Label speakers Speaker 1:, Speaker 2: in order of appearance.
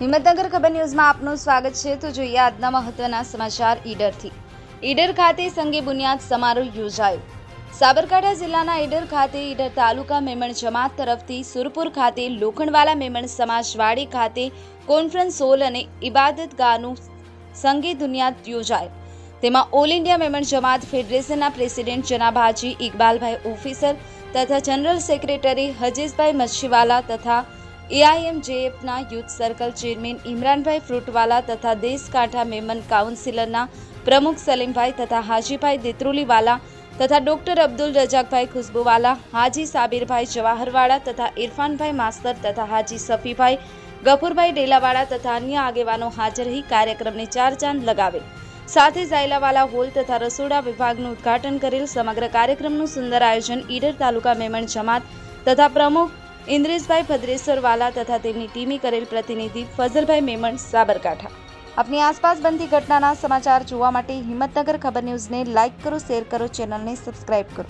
Speaker 1: હિંમતનગર ખબર ન્યૂઝમાં આપનું સ્વાગત છે. તો જોઈએ આજના મહત્વના સમાચાર ઈડરથી. ઈડર ખાતે સંગે બુનિયાદ સમારોહ યોજાયો. સાબરકાંઠા જિલ્લાના ઈડર ખાતે ઈડર તાલુકા મેમણ જમાત તરફથી સુરપુર ખાતે લોખંડવાલા મેમણ સમાજવાડી ખાતે કોન્ફરન્સ હોલ અને ઇબાદત ગાહનું સંગે દુનિયાદ યોજાય. તેમાં ઓલ ઇન્ડિયા મેમણ જમાત ફેડરેશનના પ્રેસિડેન્ટ જનાબ ઇકબાલભાઈ ઓફિસર તથા જનરલ સેક્રેટરી હજીઝભાઈ મચ્છીવાલા તથા એઆઈએમજેએફના યુથ સર્કલ ચેરમેન ઇમરાનભાઈ ફ્રૂટવાલા તથા દેશકાંઠા મેમન કાઉન્સિલરના પ્રમુખ સલીમભાઈ તથા હાજીભાઈ દેત્રુલીવાલા તથા ડોક્ટર અબ્દુલ રજાકભાઈ ખુશ્બુવાલા, હાજી સાબિરભાઈ જવાહરવાળા તથા ઇરફાનભાઈ માસ્તર તથા હાજી સફીભાઈ ગફુરભાઈ ડેલાવાળા તથા અન્ય આગેવાનો હાજર રહી કાર્યક્રમને ચાર ચાંદ લગાવેલ. સાથે ઝાયલાવાલા હોલ તથા રસોડા વિભાગનું ઉદ્ઘાટન કરેલ. સમગ્ર કાર્યક્રમનું સુંદર આયોજન ઈડર તાલુકા મેમણ જમાત તથા પ્રમુખ ઇન્દ્રેશભાઈ ભદ્રેશ્વરવાલા તથા તેમની ટીમે કરેલ પ્રતિનિધિ ફઝલભાઈ મેમણ સાબરકાંઠા. આપની આસપાસ બનતી ઘટનાના સમાચાર જોવા માટે હિંમતનગર ખબર ન્યૂઝને લાઇક કરો, શેર કરો, ચેનલને સબસ્ક્રાઇબ કરો.